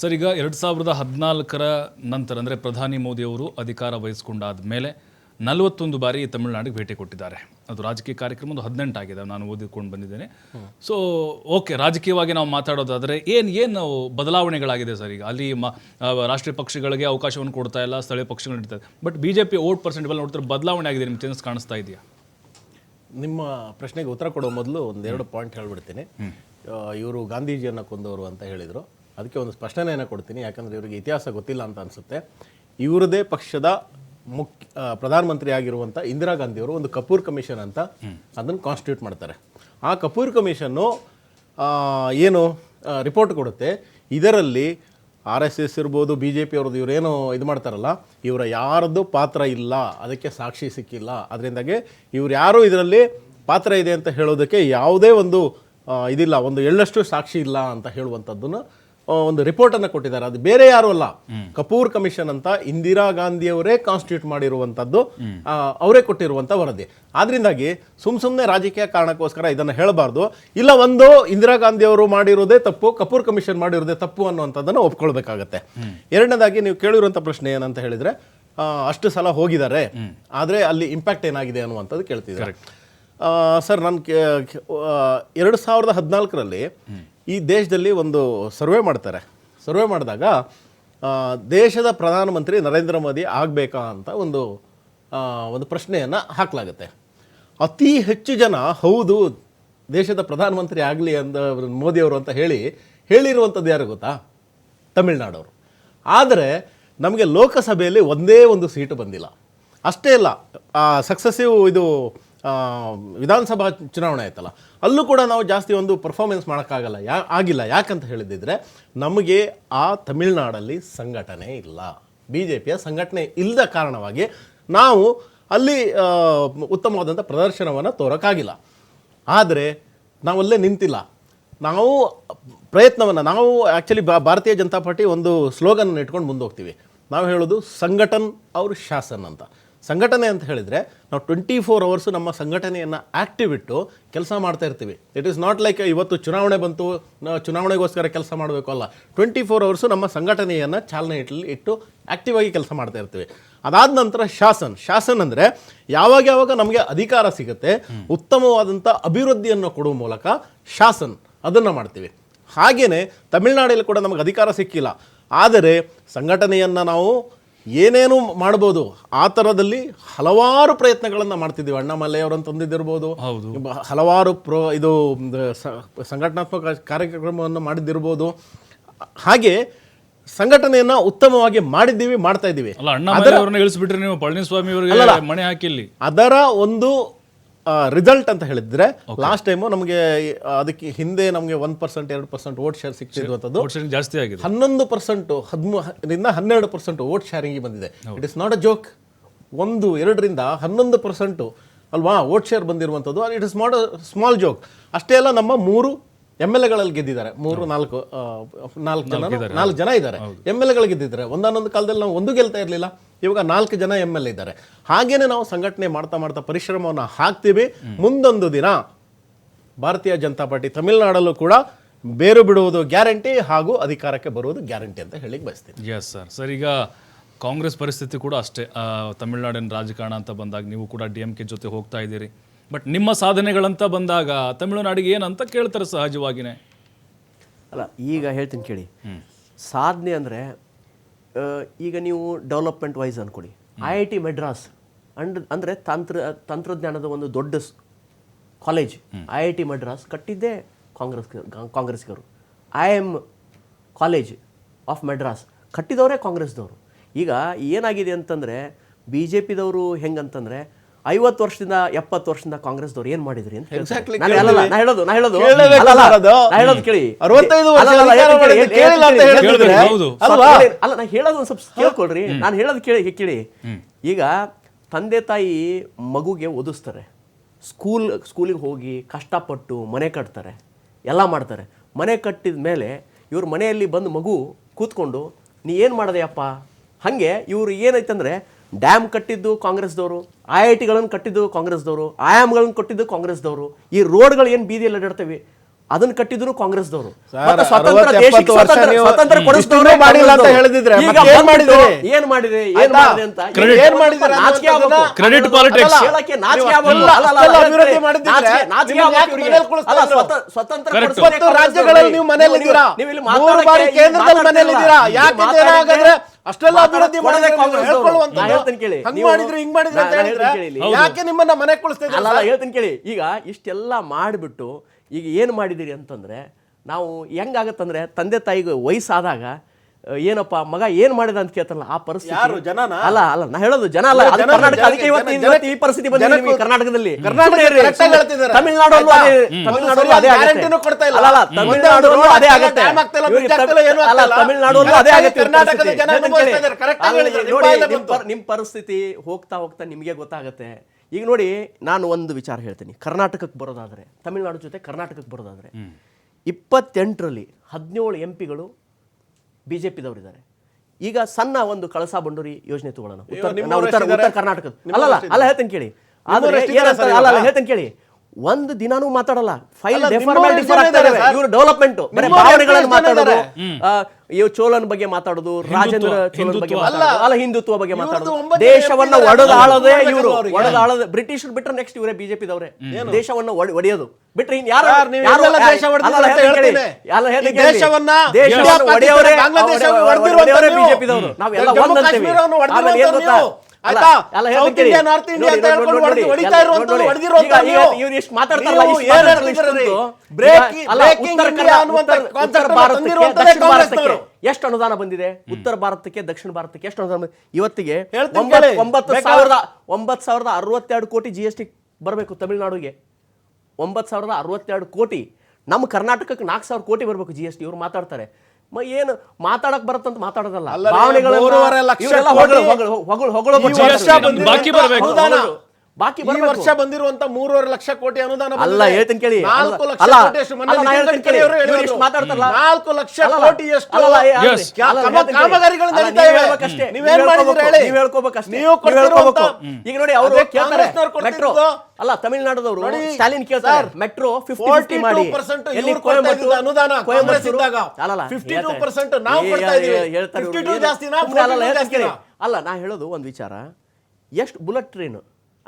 Sir ಈಗ ಎರಡು ಸಾವಿರದ ಹದಿನಾಲ್ಕರ ನಂತರ ಅಂದರೆ ಪ್ರಧಾನಿ ಮೋದಿಯವರು ಅಧಿಕಾರ ವಹಿಸಿಕೊಂಡಾದ ಮೇಲೆ ನಲವತ್ತೊಂದು ಬಾರಿ ತಮಿಳುನಾಡಿಗೆ ಭೇಟಿ ಕೊಟ್ಟಿದ್ದಾರೆ. ಅದು ರಾಜಕೀಯ ಕಾರ್ಯಕ್ರಮ ಒಂದು ಹದಿನೆಂಟಾಗಿದೆ ನಾನು ಓದಿಕೊಂಡು ಬಂದಿದ್ದೇನೆ. ಸೊ ಓಕೆ ರಾಜಕೀಯವಾಗಿ ನಾವು ಮಾತಾಡೋದಾದರೆ ಏನು ಏನು ಬದಲಾವಣೆಗಳಾಗಿದೆ ಸರ್ ಈಗ? ಅಲ್ಲಿ ಮ ರಾಷ್ಟ್ರೀಯ ಪಕ್ಷಗಳಿಗೆ ಅವಕಾಶವನ್ನು ಕೊಡ್ತಾ ಇಲ್ಲ ಸ್ಥಳೀಯ ಪಕ್ಷಗಳು ನೀಡ್ತಾರೆ but B J P vote percent ಮೇಲೆ ನೋಡ್ತಾರೆ ಬದಲಾವಣೆ ಆಗಿದೆ ನಿಮ್ಮ ಚೇಂಜಸ್ ಕಾಣಿಸ್ತಾ ಇದೆಯಾ? ನಿಮ್ಮ ಪ್ರಶ್ನೆಗೆ ಉತ್ತರ ಕೊಡೋ ಮೊದಲು ಒಂದೆರಡು ಪಾಯಿಂಟ್ ಹೇಳ್ಬಿಡ್ತೀನಿ. ಇವರು ಗಾಂಧೀಜಿಯನ್ನು ಕೊಂದವರು ಅಂತ ಹೇಳಿದರು. ಅದಕ್ಕೆ ಒಂದು ಸ್ಪಷ್ಟನೆಯನ್ನು ಕೊಡ್ತೀನಿ, ಯಾಕಂದರೆ ಇವರಿಗೆ ಇತಿಹಾಸ ಗೊತ್ತಿಲ್ಲ ಅಂತ ಅನಿಸುತ್ತೆ. ಇವರದೇ ಪಕ್ಷದ ಮುಖ್ಯ ಪ್ರಧಾನಮಂತ್ರಿ ಆಗಿರುವಂಥ ಇಂದಿರಾ ಗಾಂಧಿಯವರು ಒಂದು ಕಪೂರ್ ಕಮಿಷನ್ ಅಂತ ಅದನ್ನು ಕಾನ್ಸ್ಟಿಟ್ಯೂಟ್ ಮಾಡ್ತಾರೆ. ಆ ಕಪೂರ್ ಕಮಿಷನ್ನು ಏನು ರಿಪೋರ್ಟ್ ಕೊಡುತ್ತೆ. ಇದರಲ್ಲಿ ಆರ್ ಎಸ್ ಎಸ್ ಇರ್ಬೋದು, ಬಿ ಜೆ ಪಿ ಅವ್ರದ್ದು ಇವರೇನು ಇದು ಮಾಡ್ತಾರಲ್ಲ, ಇವರ ಯಾರದ್ದು ಪಾತ್ರ ಇಲ್ಲ, ಅದಕ್ಕೆ ಸಾಕ್ಷಿ ಸಿಕ್ಕಿಲ್ಲ. ಅದರಿಂದಾಗಿ ಇವ್ರು ಯಾರು ಇದರಲ್ಲಿ ಪಾತ್ರ ಇದೆ ಅಂತ ಹೇಳೋದಕ್ಕೆ ಯಾವುದೇ ಒಂದು ಇದಿಲ್ಲ, ಒಂದು ಎಳ್ಳಷ್ಟು ಸಾಕ್ಷಿ ಇಲ್ಲ ಅಂತ ಹೇಳುವಂಥದ್ದನ್ನು ಒಂದು ರಿಪೋರ್ಟನ್ನು ಕೊಟ್ಟಿದ್ದಾರೆ. ಅದು ಬೇರೆ ಯಾರು ಅಲ್ಲ. ಕಪೂರ್ ಕಮಿಷನ್ ಅಂತ ಇಂದಿರಾ ಗಾಂಧಿಯವರೇ ಕಾನ್ಸ್ಟಿಟ್ಯೂಟ್ ಮಾಡಿರುವಂಥದ್ದು ಅವರೇ ಕೊಟ್ಟಿರುವಂಥ ವರದಿ. ಆದ್ರಿಂದಾಗಿ ಸುಮ್ ಸುಮ್ಮನೆ ರಾಜಕೀಯ ಕಾರಣಕ್ಕೋಸ್ಕರ ಇದನ್ನು ಹೇಳಬಾರ್ದು. ಇಲ್ಲ ಒಂದು ಇಂದಿರಾ ಗಾಂಧಿ ಅವರು ಮಾಡಿರೋದೇ ತಪ್ಪು ಕಪೂರ್ ಕಮಿಷನ್ ಮಾಡಿರೋದೇ ತಪ್ಪು ಅನ್ನುವಂಥದ್ದನ್ನು ಒಪ್ಕೊಳ್ಬೇಕಾಗತ್ತೆ. ಎರಡನೇದಾಗಿ ನೀವು ಕೇಳಿರುವಂಥ ಪ್ರಶ್ನೆ ಏನಂತ ಹೇಳಿದ್ರೆ ಅಷ್ಟು ಸಲ ಹೋಗಿದ್ದಾರೆ. ಆದರೆ ಅಲ್ಲಿ ಇಂಪ್ಯಾಕ್ಟ್ ಏನಾಗಿದೆ ಅನ್ನುವಂಥದ್ದು ಕೇಳ್ತಿದ್ದಾರೆ. ಸರ್ ನಾನು ಎರಡು ಸಾವಿರದ ಹದಿನಾಲ್ಕರಲ್ಲಿ ಈ ದೇಶದಲ್ಲಿ ಒಂದು ಸರ್ವೆ ಮಾಡ್ತಾರೆ. ಸರ್ವೆ ಮಾಡಿದಾಗ ದೇಶದ ಪ್ರಧಾನಮಂತ್ರಿ ನರೇಂದ್ರ ಮೋದಿ ಆಗಬೇಕಾ ಅಂತ ಒಂದು ಒಂದು ಪ್ರಶ್ನೆಯನ್ನು ಹಾಕಲಾಗುತ್ತೆ. ಅತಿ ಹೆಚ್ಚು ಜನ, ಹೌದು, ದೇಶದ ಪ್ರಧಾನಮಂತ್ರಿ ಆಗಲಿ ಅಂತ ಮೋದಿಯವರು ಅಂತ ಹೇಳಿ, ಹೇಳಿರುವಂಥದ್ದು ಯಾರು ಗೊತ್ತಾ? ತಮಿಳ್ನಾಡವರು. ಆದರೆ, ನಮಗೆ ಲೋಕಸಭೆಯಲ್ಲಿ ಒಂದೇ ಒಂದು ಸೀಟು ಬಂದಿಲ್ಲ. ಅಷ್ಟೇ ಅಲ್ಲ ಸಕ್ಸಸಿವ್ ಇದು ವಿಧಾನಸಭಾ ಚುನಾವಣೆ ಆಯ್ತಲ್ಲ, ಅಲ್ಲೂ ಕೂಡ ನಾವು ಜಾಸ್ತಿ ಒಂದು ಪರ್ಫಾರ್ಮೆನ್ಸ್ ಮಾಡೋಕ್ಕಾಗಲ್ಲ, ಯಾ, ಆಗಿಲ್ಲ. ಯಾಕಂತ ಹೇಳಿದ್ದಿದ್ರೆ ನಮಗೆ ಆ ತಮಿಳ್ನಾಡಲ್ಲಿ ಸಂಘಟನೆ ಇಲ್ಲ. ಬಿ ಜೆ ಪಿಯ ಸಂಘಟನೆ ಇಲ್ಲದ ಕಾರಣವಾಗಿ ನಾವು ಅಲ್ಲಿ ಉತ್ತಮವಾದಂಥ ಪ್ರದರ್ಶನವನ್ನು ತೋರೋಕ್ಕಾಗಿಲ್ಲ. ಆದರೆ ನಾವಲ್ಲೇ ನಿಂತಿಲ್ಲ. ನಾವು ಪ್ರಯತ್ನವನ್ನು, ನಾವು ಆ್ಯಕ್ಚುಲಿ ಭಾರತೀಯ ಜನತಾ ಪಾರ್ಟಿ ಒಂದು ಸ್ಲೋಗನ್ ಇಟ್ಕೊಂಡು ಮುಂದೋಗ್ತೀವಿ. ನಾವು ಹೇಳೋದು ಸಂಘಟನ್ ಅವ್ರ ಶಾಸನ್ ಅಂತ. ಸಂಘಟನೆ ಅಂತ ಹೇಳಿದರೆ ನಾವು ಟ್ವೆಂಟಿ ಫೋರ್ ಅವರ್ಸು ನಮ್ಮ ಸಂಘಟನೆಯನ್ನು ಆ್ಯಕ್ಟಿವ್ ಇಟ್ಟು ಕೆಲಸ ಮಾಡ್ತಾ ಇರ್ತೀವಿ. ಇಟ್ ಈಸ್ ನಾಟ್ ಲೈಕ್ ಇವತ್ತು ಚುನಾವಣೆ ಬಂತು, ನಾವು ಚುನಾವಣೆಗೋಸ್ಕರ ಕೆಲಸ ಮಾಡಬೇಕು ಅಲ್ಲ. ಟ್ವೆಂಟಿ ಫೋರ್ ಅವರ್ಸು ನಮ್ಮ ಸಂಘಟನೆಯನ್ನು ಚಾಲನೆ ಇಟ್ಟು ಇಟ್ಟು ಆ್ಯಕ್ಟಿವ್ ಆಗಿ ಕೆಲಸ ಮಾಡ್ತಾ ಇರ್ತೀವಿ. ಅದಾದ ನಂತರ ಶಾಸನ್ ಶಾಸನ್ ಅಂದರೆ ಯಾವಾಗ ಯಾವಾಗ ನಮಗೆ ಅಧಿಕಾರ ಸಿಗುತ್ತೆ ಉತ್ತಮವಾದಂಥ ಅಭಿವೃದ್ಧಿಯನ್ನು ಕೊಡುವ ಮೂಲಕ ಶಾಸನ್ ಅದನ್ನು ಮಾಡ್ತೀವಿ. ಹಾಗೆಯೇ ತಮಿಳುನಾಡಲ್ಲಿ ಕೂಡ ನಮಗೆ ಅಧಿಕಾರ ಸಿಕ್ಕಿಲ್ಲ. ಆದರೆ ಸಂಘಟನೆಯನ್ನು ನಾವು ಏನೇನು ಮಾಡ್ಬೋದು? ಆ ಥರದಲ್ಲಿ ಹಲವಾರು ಪ್ರಯತ್ನಗಳನ್ನು ಮಾಡ್ತಿದ್ದೀವಿ. ಅಣ್ಣ ಅವರನ್ನು ತಂದಿದ್ದಿರ್ಬೋದು. ಹಲವಾರು ಪ್ರೋ ಇದು ಸಂಘಟನಾತ್ಮಕ ಕಾರ್ಯಕ್ರಮವನ್ನು ಮಾಡಿದ್ದಿರ್ಬೋದು. ಹಾಗೆ ಸಂಘಟನೆಯನ್ನು ಉತ್ತಮವಾಗಿ ಮಾಡಿದ್ದೀವಿ ಮಾಡ್ತಾ ಇದ್ದೀವಿ. ಅಲ್ಲ ಅಣ್ಣಾಮಲೈ ಅವ್ರನ್ನ ಇಳಿಸ್ಬಿಟ್ರೆ ನೀವು ಪಳನಿಸ್ವಾಮಿ ಅವರಿಗೆ ಮಣೆ ಹಾಕಿಲ್ಲಿ. ಅದರ ಒಂದು ರಿಸಲ್ಟ್ ಅಂತ ಹೇಳಿದ್ರೆ ಲಾಸ್ಟ್ ಟೈಮು ನಮಗೆ ಅದಕ್ಕೆ ಹಿಂದೆ ನಮಗೆ ಒನ್ ಪರ್ಸೆಂಟ್ ಎರಡು ಪರ್ಸೆಂಟ್ ವೋಟ್ ಶೇರ್ ಸಿಕ್ತಿರುವಂಥದ್ದು ಜಾಸ್ತಿ ಆಗಿದೆ. ಹನ್ನೊಂದು ಪರ್ಸೆಂಟ್ ಹದಿಮೂರಿಂದ ಹನ್ನೆರಡು ಪರ್ಸೆಂಟ್ ವೋಟ್ ಶೇರಿಂಗ್ ಬಂದಿದೆ. It is not a joke ಒಂದು ಎರಡರಿಂದ ಹನ್ನೊಂದು ಪರ್ಸೆಂಟು ಅಲ್ವಾ ವೋಟ್ ಶೇರ್ ಬಂದಿರುವಂಥದ್ದು it is not a small joke ಅಷ್ಟೇ ಅಲ್ಲ ನಮ್ಮ ಮೂರು ಎಂ ಎಲ್ ಎಗಳಲ್ಲಿ ಗೆದ್ದಿದ್ದಾರೆ. ಮೂರು ನಾಲ್ಕು ನಾಲ್ಕು ಜನ ನಾಲ್ಕು ಜನ ಇದ್ದಾರೆ. ಎಂ ಎಲ್ ಎಗಳು ಗೆದ್ದಿದ್ದಾರೆ. ಒಂದಾನೊಂದು ಕಾಲದಲ್ಲಿ ನಾವು ಒಂದು ಗೆಲ್ತಾ ಇರಲಿಲ್ಲ. ಇವಾಗ ನಾಲ್ಕು ಜನ ಎಂ ಎಲ್ ಎ ಇದ್ದಾರೆ. ಹಾಗೇನೆ ನಾವು ಸಂಘಟನೆ ಮಾಡ್ತಾ ಮಾಡ್ತಾ ಪರಿಶ್ರಮವನ್ನು ಹಾಕ್ತೀವಿ. ಮುಂದೊಂದು ದಿನ ಭಾರತೀಯ ಜನತಾ ಪಾರ್ಟಿ ತಮಿಳುನಾಡಲ್ಲೂ ಕೂಡ ಬೇರು ಬಿಡುವುದು ಗ್ಯಾರಂಟಿ ಹಾಗೂ ಅಧಿಕಾರಕ್ಕೆ ಬರುವುದು ಗ್ಯಾರಂಟಿ ಅಂತ ಹೇಳಿ ಬಯಸ್ತೀನಿ. ಎಸ್ ಸರ್ ಸರ್ ಈಗ ಕಾಂಗ್ರೆಸ್ ಪರಿಸ್ಥಿತಿ ಕೂಡ ಅಷ್ಟೇ. ತಮಿಳ್ನಾಡಿನ ರಾಜಕಾರಣ ಅಂತ ಬಂದಾಗ ನೀವು ಕೂಡ ಡಿ ಎಂ ಕೆ ಜೊತೆ ಹೋಗ್ತಾ ಇದ್ದೀರಿ. ಬಟ್ ನಿಮ್ಮ ಸಾಧನೆಗಳಂತ ಬಂದಾಗ ತಮಿಳುನಾಡಿಗೆ ಏನಂತ ಕೇಳ್ತಾರೆ ಸಹಜವಾಗಿನೇ? ಅಲ್ಲ, ಈಗ ಹೇಳ್ತೀನಿ ಕೇಳಿ. ಸಾಧನೆ ಅಂದರೆ ಈಗ ನೀವು ಡೆವಲಪ್ಮೆಂಟ್ ವೈಸ್ ಅನ್ಕೊಳ್ಳಿ I I T Madras and, ಅಂದರೆ ತಂತ್ರ, ತಂತ್ರಜ್ಞಾನದ ಒಂದು ದೊಡ್ಡ college I I T Madras ಕಟ್ಟಿದ್ದೇ Congress ಕಾಂಗ್ರೆಸ್ಗರು I M college of Madras ಕಟ್ಟಿದವರೇ ಕಾಂಗ್ರೆಸ್ದವರು ಈಗ ಏನಾಗಿದೆ ಅಂತಂದರೆ ಬಿ ಜೆ ಪಿದವರು ಹೆಂಗಂತಂದ್ರೆ ಐವತ್ತು ವರ್ಷದಿಂದ ಎಪ್ಪತ್ತು ವರ್ಷದಿಂದ ಕಾಂಗ್ರೆಸ್ದವ್ರು ಏನ್ ಮಾಡಿದ್ರಿ ಅಂತ ನಾನು ನಾ ಹೇಳೋದು ನಾ. ನಾ ಕೇಳಿ. ಅರವತ್ತೈದು. ಅಲ್ಲ ನಾ ಒಂದು ಸ್ವಲ್ಪ ಕೇಳ್ಕೊಳ್ರಿ. ನಾನು ಹೇಳೋದು ಕೇಳಿ ಕೇಳಿ. ಈಗ ತಂದೆ ತಾಯಿ ಮಗುಗೆ ಓದಿಸ್ತಾರೆ. ಸ್ಕೂಲ್ ಸ್ಕೂಲಿಗೆ ಹೋಗಿ ಕಷ್ಟಪಟ್ಟು ಮನೆ ಕಟ್ತಾರೆ. ಎಲ್ಲ ಮಾಡ್ತಾರೆ. ಮನೆ ಕಟ್ಟಿದ ಮೇಲೆ ಇವ್ರ ಮನೆಯಲ್ಲಿ ಬಂದು ಮಗು ಕೂತ್ಕೊಂಡು ನೀ ಏನು ಮಾಡಿದೆಯಪ್ಪ? ಹಾಗೆ ಇವರು ಏನೈತಂದ್ರೆ ಡ್ಯಾಮ್ ಕಟ್ಟಿದ್ದು ಕಾಂಗ್ರೆಸ್ದವರು, ಐ ಐ ಟಿಗಳನ್ನು ಕಟ್ಟಿದ್ದು ಕಾಂಗ್ರೆಸ್ದವರು, ಆಯಾಮ್ಗಳನ್ನು ಕಟ್ಟಿದ್ದು ಕಾಂಗ್ರೆಸ್ದವರು, ಈ ರೋಡ್ಗಳು ಏನು ಬೀದಿಯಲ್ಲಿ ಅಡ್ಡಾಡ್ತವೆ ಅದನ್ನ ಕಟ್ಟಿದ್ರು ಕಾಂಗ್ರೆಸ್ದವರು. ಸ್ವತಂತ್ರ 60, ದೇಶಕ್ಕೆ 70 ವರ್ಷ ಸ್ವತಂತ್ರ ಸ್ವತಂತ್ರ ಮಾಡಿಲ್ಲ ಅಂತ ಹೇಳಿದ್ರೆ ಈಗ ಏನ್ ಮಾಡಿದ್ರೆ ಮಾಡಿದಿರಿ? ಏನ್ ಮಾಡಿದ್ರೆ? ಏನ್ ಮಾಡಿದ್ರೆ ಮಾಡಿದೆ ಅಂತ. ಏನ್ ಮಾಡಿದಿರಿ ನಾಚಿಕೆ ಆಗ್ಬೇಕು. Politics. ಅಲ್ಲ, ಹೇಳಕ್ಕೆ ನಾಚಿಕೆ ಆಗಲ್ಲ ಅಲ್ಲ, ಅಲ್ಲ, ಅಭಿವೃದ್ಧಿ ನಾಚಿಕೆ- ನಾಚಿಕೆ ಆಗ್ಬೇಕು ಅಲ್ಲ, ಸ್ವತಂತ್ರ. ಕೊಡಿಸ್ಬೇಕು ರಾಜ್ಯಗಳಲ್ಲಿ ನೀವು ಮನೆಯಲ್ಲಿ ಇದ್ದೀರಾ? ನೀವು ಇಲ್ಲಿ ಮಾತಾಡಕ್ಕೆ ಕೇಂದ್ರದಲ್ಲಿ ಮನೆಯಲ್ಲಿ ಇದ್ದೀರಾ? ಯಾಕೆ ಏನಾಗಂದ್ರೆ ಅಷ್ಟೆಲ್ಲ ಅಭಿವೃದ್ಧಿ ಮಾಡಿದ್ರೆ ಕಾಂಗ್ರೆಸ್ ಹೇಳ್ತೀನಿ ಕೇಳಿ. ಹಂಗ್ ನೀವು- ಮಾಡಿದ್ರೆ ಹಿಂಗ್ ಮಾಡಿದ್ರೆ ಅಂತ ಹೇಳಿದ್ರೆ. ಯಾಕೆ ನಿಮ್ಮನ್ನ ಮನೆ ಕುಳಿಸ್ತಾ ಹೇಳ್ತೀನಿ ಕೇಳಿ. ಈಗ ಇಷ್ಟೆಲ್ಲ ಮಾಡಿಬಿಟ್ಟು ಈಗ ಏನು ಮಾಡಿದಿರಿ ಅಂತಂದರೆ ನಾವು ಹೆಂಗಾಗತ್ತಂದರೆ ತಂದೆ ತಾಯಿಗೆ ವಯಸ್ಸಾದಾಗ ಏನಪ್ಪ ಮಗ ಏನು ಮಾಡಿದ ಅಂತ ಕೇಳ್ತಾರಲ್ಲ ಆ ಪರಿಸ್ಥಿತಿ ಯಾರು? ಜನನಾ? ಅಲ್ಲ ಅಲ್ಲ ನಾ ಹೇಳೋದು ಜನ ಅಲ್ಲ ಕರ್ನಾಟಕ ಅದಕ್ಕೆ ಇವತ್ತು ಈ ಪರಿಸ್ಥಿತಿ ಬಂದಿದೆ ನಿಮಗೆ ಕರ್ನಾಟಕದಲ್ಲಿ. ತಮಿಳ್ನಾಡಲ್ಲೂ ಅದೇ ತಮಿಳ್ನಾಡಲ್ಲೂ ಅದೇ ಆಗುತ್ತೆ. ಅಲ್ಲ ಅಲ್ಲ. ತಮಿಳ್ನಾಡಲ್ಲೂ ಅದೇ ಅಲ್ಲ ತಮಿಳ್ನಾಡಲ್ಲೂ ಅದೇ ನೋಡಿ ನಿಮ್ಮ ಪರಿಸ್ಥಿತಿ ಹೋಗ್ತಾ ಹೋಗ್ತಾ ನಿಮಗೆ ಗೊತ್ತಾಗುತ್ತೆ ಈಗ ನೋಡಿ ನಾನು ಒಂದು ವಿಚಾರ ಹೇಳ್ತೀನಿ. ಕರ್ನಾಟಕಕ್ಕೆ ಬರೋದಾದ್ರೆ ತಮಿಳ್ನಾಡು ಜೊತೆ ಕರ್ನಾಟಕಕ್ಕೆ ಬರೋದಾದ್ರೆ ಇಪ್ಪತ್ತೆಂಟರಲ್ಲಿ ಹದಿನೇಳು ಎಂ ಪಿಗಳು ಬಿ ಜೆ ಪಿದವರಿದ್ದಾರೆ. ಈಗ ಸಣ್ಣ ಒಂದು ಕಳಸಾ ಬಂಡೂರಿ ಯೋಜನೆ ತಗೊಳ್ಳೋಣ. ಉತ್ತರ ಕರ್ನಾಟಕ? ಕರ್ನಾಟಕದ ಅಲ್ಲ ಅಲ್ಲ ಹೇಳ್ತೇನೆ ಕೇಳಿ. ಆದ್ರೆ ಹೇಳ್ತೇನೆ ಅಲ್ಲ ಅಲ್ಲ ಇವಾಗ? ಕೇಳಿ. ಒಂದು ದಿನಾನೂ ಮಾತಾಡಲ್ಲ. ಫೈಲ್ ಡೆಫರ್ ಡಿಫರ್ ಆಗ್ತಾ ಇವರು ಡೆವಲಪ್ಮೆಂಟ್ ಬರೀ ನಿಮ್ಮವ್ರು ಭಾವನೆಗಳನ್ನು ಮಾತಾಡೋದು. ಇವ್ ಚೋಲನ್ ಬಗ್ಗೆ ಮಾತಾಡೋದು ರಾಜೇಂದ್ರ ಚೋಲನ್ ಬಗ್ಗೆ ಅಲ್ಲ ಹಿಂದುತ್ವ ಬಗ್ಗೆ ಮಾತಾಡೋದು. ದೇಶವನ್ನ. ಒಡೆದಾಳದೆ ಇವರು. ಒಡೆದಾಳದೆ. ಒಡೆದಾಳದ ಬ್ರಿಟಿಷರು ಬಿಟ್ರೆ ನೆಕ್ಸ್ಟ್ ಇವರೇ ಬಿಜೆಪಿದವ್ರೆ ದೇಶವನ್ನ ಒಡೆ- ಒಡೆಯೋದು. ಬಿಟ್ರೆ ಇನ್ ಯಾರು. ದೇಶವನ್ನ. ಬಿಜೆಪಿದವರು ನಾವೆಲ್ಲ ಆಯ್ತಾ? ಸೌತ್ ಇಂಡಿಯಾ, ನಾರ್ತ್ ಇಂಡಿಯಾ ಅಂತ ಹೇಳ್ಕೊಂಡು ಹೊಡಿತಾ ಇರುವಂತದ್ದು, ಹೊಡೆದಿರುವಂತ ಇವ್ರು ಮಾತಾಡ್ತಾರಲ್ಲ, ಅನ್ನುವಂತ ತಂದಿರುವಂತದ್ದೇ ಕಾಂಗ್ರೆಸ್ನವರು. ಎಷ್ಟು ಅನುದಾನ ಬಂದಿದೆ? ಉತ್ತರ ಭಾರತಕ್ಕೆ ದಕ್ಷಿಣ ಭಾರತಕ್ಕೆ ಎಷ್ಟು ಅನುದಾನ ಬಂದಿದೆ? ಇವತ್ತಿಗೆ ಒಂಬತ್ತು ಸಾವಿರದ ಒಂಬತ್ತು ಸಾವಿರದ ಅರವತ್ತೆರಡು ಕೋಟಿ ಜಿ ಎಸ್ ಟಿ ಬರಬೇಕು ತಮಿಳುನಾಡಿಗೆ ಒಂಬತ್ತು ಸಾವಿರದ ಅರವತ್ತೆರಡು ಕೋಟಿ. ನಮ್ಮ ಕರ್ನಾಟಕಕ್ಕೆ ನಾಲ್ಕು ಸಾವಿರ ಕೋಟಿ ಬರಬೇಕು ಜಿ ಎಸ್ ಟಿ ಇವರು ಮಾತಾಡ್ತಾರೆ. ಮ ಏನು ಮಾತಾಡಕ್ ಬರುತ್ತಂತ ಮಾತಾಡೋದಲ್ಲ. ಭಾವನೆಗಳು ಬಾಕಿ ಬರ್ಬೇಕು. ಬಾಕಿ ಈ ವರ್ಷ ಬಂದಿರುವಂತ ಮೂರುವರೆ ಲಕ್ಷ ಕೋಟಿ ಅನುದಾನ ಅಲ್ಲ. ಹೇಳ್ತೀನಿ ಕೇಳಿ ನಾಲ್ಕು ಲಕ್ಷ ಕೋಟಿ. ನಾಲ್ಕು ಲಕ್ಷ ಕಮ- ಹೇಳ್ತೀನಿ ಕಾಮಗಾರಿಗಳು ನಡೀತಾ ನೀವ್ ಇವೆ. ಹೇಳ್ಬೇಕಷ್ಟೇ, ನೀವೇನ್ ನೀವ್ ಹೇಳಿ? ನೀವ್ ಹೇಳ್ಕೋಬೇಕಷ್ಟೇ, ನೀವು ನೀವ್ ಹೇಳ್ಕೋಬೇಕು. ಈಗ ನೋಡಿ ಅವರು ಅದೇ ಮೆಟ್ರೋ. ಅಲ್ಲ ತಮಿಳುನಾಡದವರು ನೋಡಿ, ಸ್ಟಾಲಿನ್ ಕೇಳ್ತಾರೆ ಮೆಟ್ರೋ ಫಿಫ್ಟಿ ಮಾಡಿ 42% ಎಲ್ಲಿ ಅನುದಾನ ಕಾಂಗ್ರೆಸ್ ಇದ್ದಾಗ. ಫಿಫ್ಟಿ 52% ನಾವು ಏ, ಕೊಡ್ತಾ ಇದೀವಿ. ಹೇಳ್ತಾರೆ ಇವ್ರು. 52 ಏನು? ಜಾಸ್ತಿನಾ, ಸುಮ್ನೆ ಅಲ್ಲಲ್ಲ, 42 ಹೇಳ್ತೀನಿ ಕೇಳಿ. ಜಾಸ್ತಿನಾ? ಅಲ್ಲ ನಾ ಹೇಳೋದು ಒಂದು ವಿಚಾರ ಎಷ್ಟು ಬುಲೆಟ್ ಟ್ರೈನ್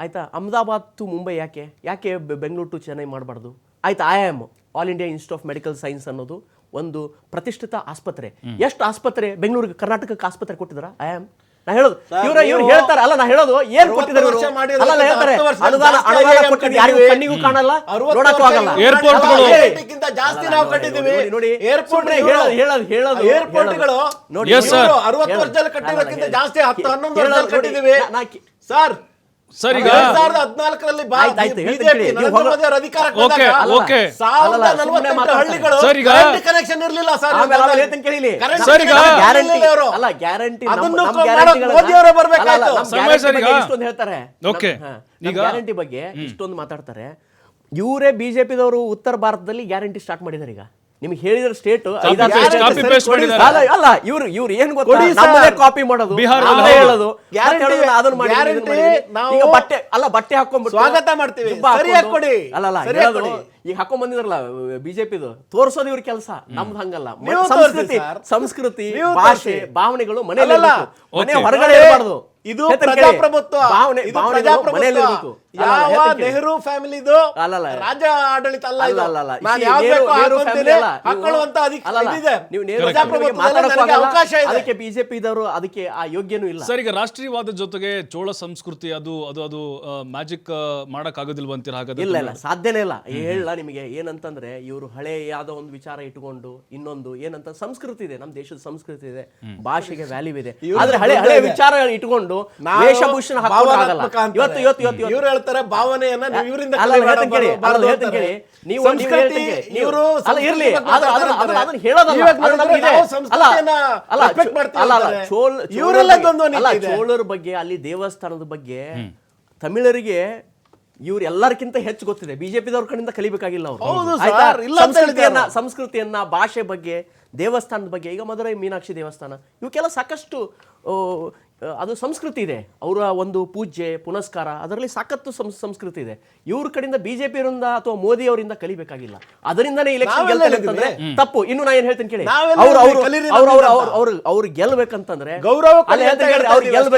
ಆಯ್ತಾ? ಅಹಮದಾಬಾದ್ ಟು ಮುಂಬೈ ಯಾಕೆ? ಯಾಕೆ ಬೆ- ಬೆಂಗಳೂರು ಟು ಚೆನ್ನೈ ಮಾಡಬಾರ್ದು? ಆಯ್ತಾ? I am all India institute of medical science ಅನ್ನೋದು ಒಂದು ಪ್ರತಿಷ್ಠಿತ ಆಸ್ಪತ್ರೆ. ಎಷ್ಟು ಆಸ್ಪತ್ರೆ? ಬೆಂಗಳೂರಿಗೆ ಕರ್ನಾಟಕಕ್ಕೆ ಆಸ್ಪತ್ರೆ ಕೊಟ್ಟಿದ್ರ ಐ ಆಮ್ ನಾ ಹೇಳೋದು ಇವ್ರ ಇವ್ರು ಹೇಳ್ತಾರೆ. ಅಲ್ಲ ನಾ ಹೇಳೋದು ಏನ್ ಕೊಟ್ಟಿದ್ದಾರೆ ಇವ್ರು? ಅಲ್ಲ ಅಲ್ಲ ಹೇಳ್ತಾರೆ. ಅನುದಾನ ಅನುದಾನ ಕೊಟ್ಟಿದ್ದು ಯಾರಿಗೂ ಕಣ್ಣಿಗೂ ಕಾಣಲ್ಲ ನೋಡಕ್ಕೂ ಆಗಲ್ಲ. ಏರ್ಪೋರ್ಟ್ಗಳು. ಗಳು. ಹೇಳಿ. ಜಾಸ್ತಿ ನಾವು ಕಟ್ಟಿದ್ದೀವಿ. ನೋಡಿ, ನೋಡಿ. ಏರ್ಪೋರ್ಟ್ ಸುಮ್ನೆ ಹೇಳೋದು ಹೇಳೋದು ಹೇಳೋದು ಏರ್ಪೋರ್ಟ್ಗಳು ನೋಡಿ Yes, sir. ಅರವತ್ತು ವರ್ಷದಲ್ಲಿ ಕಟ್ಟಿರೋದಕ್ಕಿಂತ ಜಾಸ್ತಿ ಹತ್ತು. ಹನ್ನೊಂದು ಹೇಳೋದು ವರ್ಷದಲ್ಲಿ ನೋಡಿ, ಕಟ್ಟಿದ್ದೀವಿ. ನಾ- ನಾ ಸರ್ ಸರ್ ಈಗ ಎರಡ್ ಸಾವಿರದ ಹದಿನಾಲ್ಕರಲ್ಲಿ ಆಯ್ತು, ಆಯ್ತು, ಹೇಳ್ತೀನಿ ಬಿಜೆಪಿ ಕೇಳಿ. ನೀವು ನರೇಂದ್ರ ಹೋಗೋ- ಮೋದಿ ಅವರು ಅಧಿಕಾರಕ್ಕೆ ಓಕೆ, ಬಂದಾಗ ಓಕೆ. ಸಾವಿರದ ಅಲ್ಲಲ್ಲ, ಸುಮ್ನೆ ನಲವತ್ತೆಂಟು ಮಾತಾಡ್ತಾರೆ. ಹಳ್ಳಿಗಳು ಸರ್, ಈಗ- ಕರೆಂಟ್ ಕನೆಕ್ಷನ್ ಇರ್ಲಿಲ್ಲ ಸರ್ ಆಮೇಲೆ ಆಮೇಲೆ ಹೇಳ್ತೀನಿ ಕೇಳಿಲಿ. ಕರೆಂಟ್ ಸರ್, ಈಗ- connection ಗ್ಯಾರಂಟಿ ಇರ್ಲಿಲ್ಲ ಇವರು. ಅಲ್ಲ ಗ್ಯಾರಂಟಿ ಅದನ್ನು ನಮ್ಮ ಮಾಡೋಕೆ ಗ್ಯಾರಂಟಿಗಳನ್ನ- ಮೋದಿ ಅವರೇ ಅಲ್ಲ, ಅಲ್ಲ, ನಮ್ಮ ಸಮಯ ಗ್ಯಾರಂಟಿ ಸರ್ ಈಗ- ಬಗ್ಗೆ ಇಷ್ಟೊಂದು ಹೇಳ್ತಾರೆ ಓಕೆ. ನಮ್ಮ- ಹಾ, ಈಗ- ಗ್ಯಾರಂಟಿ ಬಗ್ಗೆ ಇಷ್ಟೊಂದು ಮಾತಾಡ್ತಾರೆ ಇವರೇ ಬಿಜೆಪಿದವರು ಉತ್ತರ ಭಾರತದಲ್ಲಿ ಗ್ಯಾರಂಟಿ ಸ್ಟಾರ್ಟ್ ಮಾಡಿದ್ದಾರೆ ಈಗ ನಿಮ್ಗೆ ಹೇಳಿದ್ರೆ ಸ್ಟೇಟ್. ಅಲ್ಲ ಅಲ್ಲ ಇವ್ರು ಇವ್ರು ಏನ್ ಗೊತ್ತಾ? ಕಾಪಿ ಮಾಡೋದು. ಹೇಳೋದು. ಗ್ಯಾರಂಟಿ- ಅದನ್ನ ಮಾಡಿ, ಈಗ ಬಟ್ಟೆ ಅಲ್ಲ ಬಟ್ಟೆ ಹಾಕೊಂಡ್ಬಿಟ್ಟು ಸ್ವಾಗತ ಮಾಡ್ತೀವಿ. ಹಾಕೊಂಡು- ಕೊಡಿ. ಅಲ್ಲ ಅಲ್ಲ ಸರಿಯಾಗಿ ಹೇಳೋದು, ಕೊಡಿ. ಈಗ ಹಾಕೊಂಡ್ ಬಂದಿದ್ರಲ್ಲ ಬಿಜೆಪಿದು. ತೋರ್ಸೋದು ಇವ್ರ ಕೆಲಸ. ನಮ್ದು ಹಂಗಲ್ಲ. ಸಂಸ್ಕೃತಿ ಸಂಸ್ಕೃತಿ ಭಾಷೆ ಭಾವನೆಗಳು ಮನೆಯಲ್ಲ. ಮನೆ. ಹೊರಗಡೆ ಇರಬಾರ್ದು. ಇದು. ಪ್ರಜಾಪ್ರಭುತ್ವ. ಭಾವನೆ ಇದು ಭಾವನೆಗಳು ಪ್ರಜಾಪ್ರಭುತ್ವ. ಯಾವ ನೆಹರು ಫ್ಯಾಮಿಲಿದು ರಾಜ ರಾಜ್ಯ ಆಡಳಿತ ಅಲ್ಲ ಇದು. ನಾನು ಬೇಕೋ ಹಾಕೊಳ್ಳುವಂತ. ನೀವು ಪ್ರಜಾಪ್ರಭುತ್ವದಲ್ಲಿ. ಅವಕಾಶ ಇದೆ. ಅದಕ್ಕೆ ಬಿಜೆಪಿ ಇದ್ದವರು ಅದಕ್ಕೆ ಆ ಯೋಗ್ಯನು ಇಲ್ಲ. ಸರ್ ಈಗ ರಾಷ್ಟ್ರೀಯವಾದ ಜೊತೆಗೆ ಚೋಳ ಸಂಸ್ಕೃತಿ ಅದು ಅದು ಅದು ಮ್ಯಾಜಿಕ್ ಮಾಡಕ್ ಆಗೋದಿಲ್ವ ಅಂತೀರ ಹಾಗಾದ್ರೆ ಇಲ್ಲ ಇಲ್ಲ. ಸಾಧ್ಯನೇ ಇಲ್ಲ. ಹೇಳಲ್ಲ ನಿಮಗೆ ಏನಂತಂದ್ರೆ ಇವರು ಹಳೆ ಯಾವ್ದೋ ಒಂದು ವಿಚಾರ ಇಟ್ಕೊಂಡು ಇನ್ನೊಂದು ಏನಂತ ಸಂಸ್ಕೃತಿ ಇದೆ. ನಮ್ಮ ದೇಶದ ಸಂಸ್ಕೃತಿ ಇದೆ. ಭಾಷೆಗೆ ವ್ಯಾಲ್ಯೂ ಇದೆ. ಆದ್ರೆ ಹಳೆ ಹಳೆ ವಿಚಾರ ಇಟ್ಕೊಂಡು ನಾವು ವೇಷಭೂಷಣ ಇವತ್ತು ಇವತ್ತು ಇವತ್ತು ಇವ್ರು ಹೇಳ್ತಾರೆ ಭಾವನೆಯನ್ನ ನೀವು ಇವರಿಂದ ಕೇಳಿ. ಅಲ್ಲ, ಹೇಳ್ತೀನಿ ಕೇಳಿ. ನೀವು- ನೀವು ಸಂಸ್ಕೃತಿ ನೀವು- ಇವರು ಅಲ್ಲ, ಇರ್ಲಿ. ಅದನ್ನ- ಹೇಳೋದಲ್ಲ. ಅಲ್ಲ, ಸಂಸ್ಕೃತಿಯನ್ನ ಅಲ್ಲ, respect ಮಾಡ್ತೀವಿ ಅಲ್ಲ, ಅಲ್ಲ, ಅಂತಾರೆ. ಚೋಳ್ ಚೋಳರ ಇವರೆಲ್ಲದೊಂದು ಬಗ್ಗೆ- ಅಲ್ಲ. ಚೋಳರ ಬಗ್ಗೆ ಅಲ್ಲಿ ದೇವಸ್ಥಾನದ ಬಗ್ಗೆ ತಮಿಳರಿಗೆ ಇವ್ರು ಎಲ್ಲರಿಗಿಂತ ಹೆಚ್ಚು ಗೊತ್ತಿದೆ ಬಿಜೆಪಿದವ್ರ ಕಡೆಯಿಂದ ಕಲಿಬೇಕಾಗಿಲ್ಲ ಹೌದು ಅವರು ಸರ್, ಇಲ್ಲ ಅಂತ ಸಂಸ್ಕೃತಿಯನ್ನ ಸಂಸ್ಕೃತಿಯನ್ನ ಭಾಷೆ ಬಗ್ಗೆ ದೇವಸ್ಥಾನದ ಬಗ್ಗೆ ಈಗ ಮಧುರೈ ಮೀನಾಕ್ಷಿ ದೇವಸ್ಥಾನ ಇವಕ್ಕೆಲ್ಲ ಸಾಕಷ್ಟು ಅದು ಸಂಸ್ಕೃತಿ ಇದೆ. ಅವರ ಒಂದು ಪೂಜೆ ಪುನಸ್ಕಾರ ಅದರಲ್ಲಿ ಸಾಕತ್ತು ಸಂಸ್- ಸಂಸ್ಕೃತಿ ಇದೆ. ಇವ್ರ ಕಡೆಯಿಂದ ಬಿಜೆಪಿಯವರಿಂದ ಅಥವಾ ಮೋದಿ ಅವರಿಂದ ಕಲಿಬೇಕಾಗಿಲ್ಲ. ಅದರಿಂದನೇ ಇಲೆಕ್ಷನ್ ಗೆಲ್ತಾರೆ ಅಂತಂದ್ರೆ ತಪ್ಪು. ಇನ್ನು ನಾನು ಏನ್ ಹೇಳ್ತೀನಿ ಕೇಳಿ. ಅವ್ರು ಅವ್ರು ಅವ್ರು ಅವ್ರು ಅವ್ರು ಅವ್ರು ಗೆಲ್ಬೇಕಂತಂದ್ರೆ ಗೌರವ ಅವ್ರು ಇದೀವಿ ಗೆಲ್ಬೇಕಂತ